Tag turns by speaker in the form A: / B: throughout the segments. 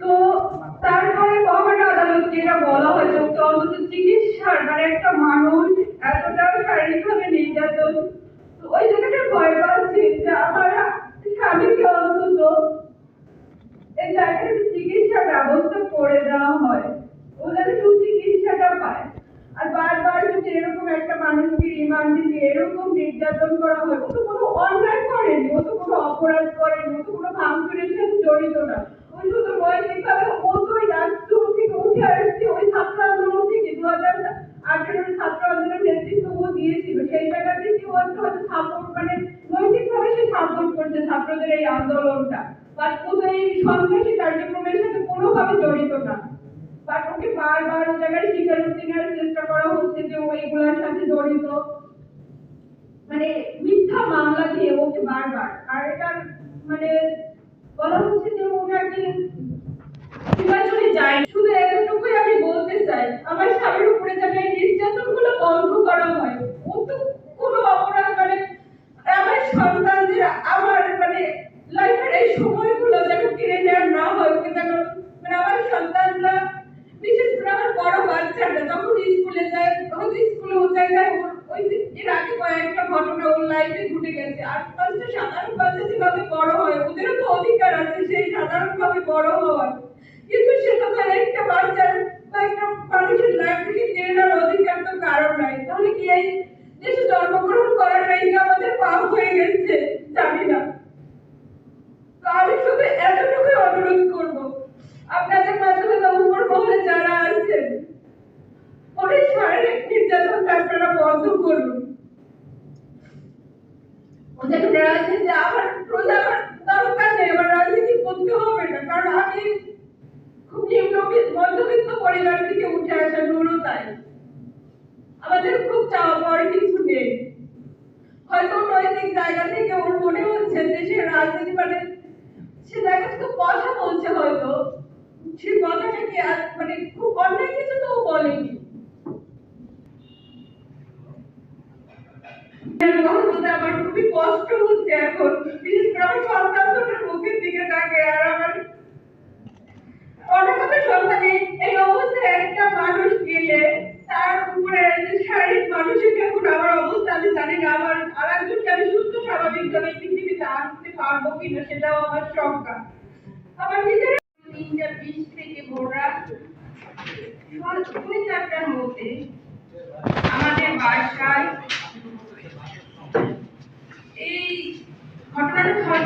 A: তো তারপরে মহামান্য আদালত যেটা বলা হয়েছে তো অন্তত চিকিৎসার মানে একটা মানুষ এতটা শারীরিকভাবে নির্যাতন ওই জায়গাটা ভয় পাচ্ছি যে আমার স্বামীকে অন্তত এই জায়গায় চিকিৎসা ব্যবস্থা করে দেওয়া হয় ও যাতে সুচিকিৎসাটা পায়। আর বারবার যদি এরকম একটা মানুষকে রিমান্ডে দিয়ে এরকম নির্যাতন করা হয়, ও তো কোনো অন্যায় করেনি, ও তো কোনো অপরাধ করেনি, ও তো কোনো ভাঙচুরের জড়িত না। মানে নৈতিকভাবে সে সাপোর্ট করছে ছাত্রদের এই আন্দোলনটা। বাট কোনোভাবে জড়িত না। বাট ওকে বারবার জায়গায় স্বীকারোক্তি নেওয়ার চেষ্টা করা হচ্ছে যে ও সাথে জড়িত। মানে মিথ্যা মামলা দিয়ে বারবার। আর এটা মানে বলা হচ্ছে যে ও নাকি নির্বাচনে যায় শুধু এতটুকুই আমি বলতে চাই, আমার স্বামীর উপরে যেন এই নির্যাতনগুলো বন্ধ করা হয়, ও তো কোনো অপরাধ মানে আমার সন্তানদের, আমার মানে লাইফের সময়গুলো যেন কেড়ে নেওয়া না হয়, ওকে মানে আমার সন্তানরা, বিশেষ করে আমার বড় বাচ্চাটা যখন স্কুলে যায়, হয়তো স্কুলে ও জায়গায় ওর- ওই এর আগে কয়েকটা ঘটনা ওর লাইফে ঘটে গেছে, আর পাঁচটা সাধারণ বাচ্চা যেভাবে বড় হয়, ওদেরও তো অধিকার আছে সেই সাধারণভাবে বড় হওয়ার। কিন্তু সেটা তো একটা বাচ্চার বা একটা মানুষের লাইফ থেকে কেড়ে নেওয়ার অধিকার তো কারণ নাই। তাহলে কি এই দেশে জন্মগ্রহণ করাটাই আমাদের পাপ হয়ে গেছে? জানি না। তো আমি শুধু এতটুকুই অনুরোধ করব। আপনাদের মাধ্যমে উপর মহলে যারা আছেন ওদের শারীরিক নির্যাতনটা আপনারা বন্ধ করুন। রাজনীতি থেকে ওর মনে সে জায়গা থেকে কথা বলছে হয়তো। সে কথাটা মানে খুব অন্যায় কিছু তো বলেনি। আমার কষ্ট হচ্ছে এখন। বিশেষ করে আমার সন্তান দুটোর মুখের দিকে তাকে আর আমার অনেক কথা সন্তান, এই- অবস্থায় একটা মানুষ গেলে তার উপরে শারীরিক মানসিক এখন আমার অবস্থা, আমি জানি না, আমার আর একজনকে আমি সুস্থ, স্বাভাবিকভাবে পৃথিবীতে পারব কিনা সেটাও আমার শঙ্কা। আমার নিজের তিনটা বিশ থেকে ভোর রাত চারটার মধ্যে আমাদের বাসায় এই ঘটনাটা হয়তো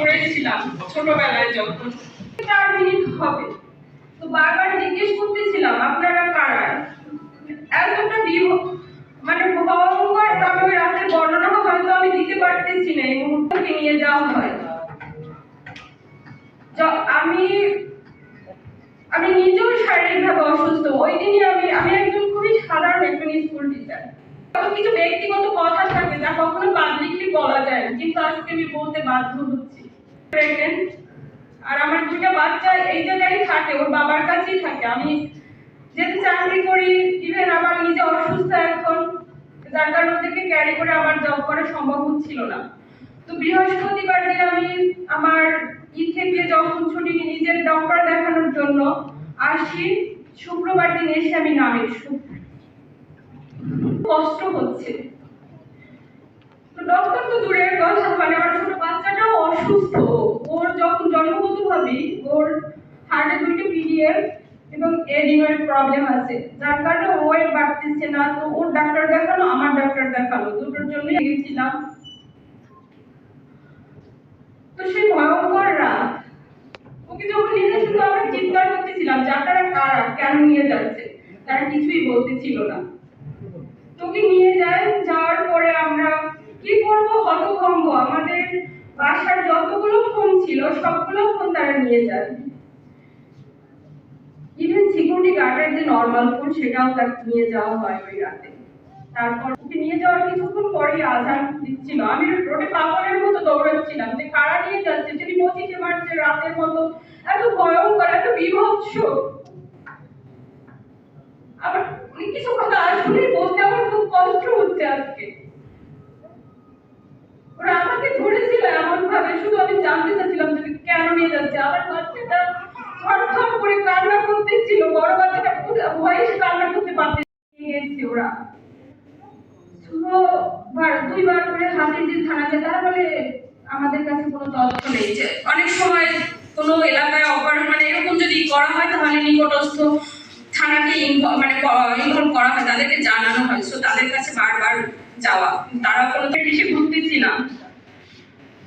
A: পড়েছিলাম ছোটবেলায় যখন। চার মিনিট হবে। তো বারবার জিজ্ঞেস করতেছিলাম, আপনারা কারা? এতটা মানে ভয়ঙ্কর ওই রাতের বর্ণনা হয়তো আমি দিতে পারতেছি না, এই মুহূর্তে নিয়ে যাওয়া হয়। আমি আমি নিজেও শারীরিকভাবে অসুস্থ। ওই দিনই আমি আমি একজন খুবই সাধারণ একজন স্কুল টিচার কিছু ব্যক্তিগত কথা থাকে যা কখনো পাবলিকলি বলা যায় কিন্তু আজকে আমি বলতে বাধ্য হচ্ছি। প্রেগনেন্ট আর আমার দুইটা বাচ্চা, এই জায়গায় থাকে, ওর বাবার কাছেই থাকে। আমি যেহেতু চাকরি করি ইভেন আমার নিজে অসুস্থ এখন, যার কারণে ওদেরকে ক্যারি করে আমার জব করা সম্ভব হচ্ছিল না। তো বৃহস্পতিবার দিন আমি আমার ই থেকে যখন ছুটি নিই, নিজের ডক্টর দেখানোর জন্য আসি। শুক্রবার দিন এসে আমি নামি কষ্ট হচ্ছে। তো ডক্টর তো দূরের কথা মানে আমার ছোট বাচ্চাটাও অসুস্থ। ওর যখন জন্মগত ভাবে, ওর হার্টে দুইটা পিডিএফ এবং এডিনয়েড প্রবলেম আছে। যার কারণে ওয়েট বাড়তেছে না, তো ওর ডাক্তার দেখানো আমার ডাক্তার দেখানো দুটোর জন্যই গেছিলাম। তো সেই ভয়ঙ্কর রাত। ওকে যখন নিয়ে যাচ্ছিল আমরা চিৎকার করতেছিলাম, যে কারা? কেন নিয়ে যাচ্ছে? তারা কিছুই বলতেছিল না। তোকে নিয়ে যায়, যাওয়ার পরে আমরা কি করব? হতভম্ব। আমাদের বাসার যতগুলো ফোন ছিল, সবগুলো ফোন তারা নিয়ে যায়। ফ্ল্যাটের যে নর্মাল ফোন সেটাও তাকে নিয়ে যাওয়া হয় ওই রাতে। তারপর ওকে নিয়ে যাওয়ার কিছুক্ষণ পরেই আজান দিচ্ছিল। আমি রোডে পাগলের মতো দৌড়াচ্ছিলাম যে কারা নিয়ে যাচ্ছে? তিনি মসজিদে মারছে রাতের মতো। এত ভয়ঙ্কর, এত বিভৎস। আবার কিছু কথা আসলে বলতে আমার খুব কষ্ট হচ্ছে আজকে। এমন শুধু আমি জানতে চাচ্ছিলাম যে কেন নিয়ে যাচ্ছে? আমার বাচ্চাটা থরথর করে কান্না করতেছিল। বড় বাচ্চাটা ভয়ে সে কান্না করতে পারতে গেছে ওরা। দুইবার করে হাতে যে থানা যায় তারা বলে আমাদের কাছে কোনো তথ্য নেই। যে অনেক সময় কোনো এলাকায় অপরাধ মানে এরকম যদি করা হয়, তাহলে নিকটস্থ থানাকে মানে ইনভলভ করা হয়, তাদেরকে জানানো হয়। সো তাদের কাছে বারবার যাওয়া। তারা কোনো বেশি ঘুরতেছিলাম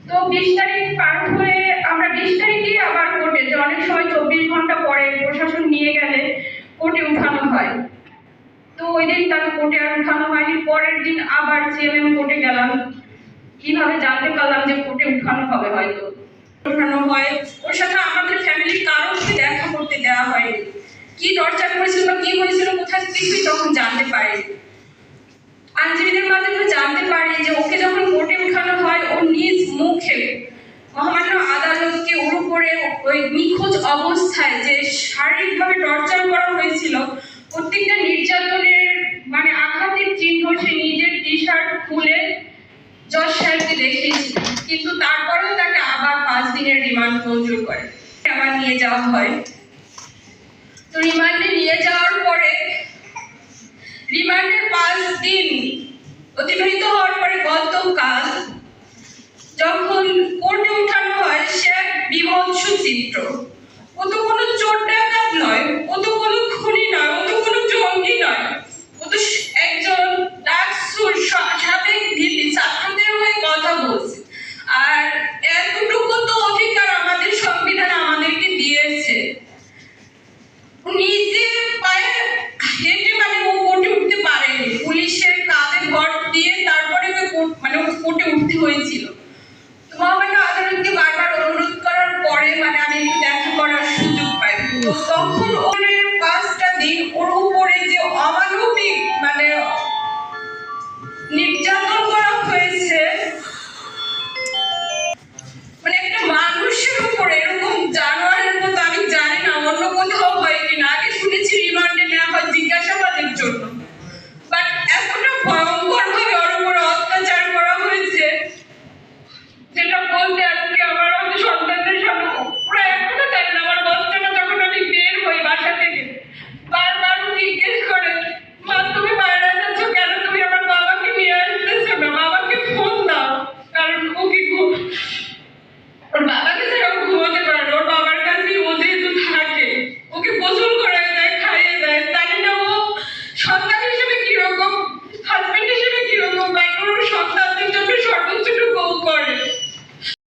A: তো বিশ তারিখ পার হয়ে আমরা বিশ তারিখে আবার কোর্টে যে অনেক সময় চব্বিশ ঘণ্টা পরে প্রশাসন নিয়ে গেলে কোর্টে উঠানো হয়। তো ওই দিন তাকে কোর্টে আর উঠানো হয়নি, পরের দিন আবার সিএমএম কোর্টে গেলাম। কীভাবে জানতে পারলাম যে কোর্টে উঠানো হবে হয়তো? উঠানো হয়। ওর সাথে আমাদের ফ্যামিলির কারোকে দেখা করতে দেওয়া হয়নি। কি টর্চার করেছিল বা কি হয়েছিল কোথায়, কিছুই তখন জানতে পারিনি। আইনজীবীদের মাধ্যমে জানতে পারি যে ওকে যখন কোর্টে উঠানো হয়, ও নিজ মুখে মহামান্য আদালতকে ওর উপরে ওই নিখোঁজ অবস্থায় যে শারীরিকভাবে টর্চার করা হয়েছিল, প্রত্যেকটা নির্যাতনের মানে আঘাতের চিহ্ন সে নিজের টি শার্ট খুলে জজ সাহেবকে দেখিয়েছিল। কিন্তু তারপরেও তাকে আবার পাঁচ দিনের রিমান্ড মঞ্জুর করে। আবার নিয়ে যাওয়া হয়। তো রিমান্ডে নিয়ে যাওয়ার পরে রিমান্ডের পাঁচ দিন অতিবাহিত হওয়ার পরে গতকাল যখন কোর্টে উঠানো হয়, সে এক বিভৎস চিত্র। ও তো কোনো চোর ডাকাত নয়, ও তো কোনো খুনি নয়, ও তো কোনো জঙ্গি নয়, ও তো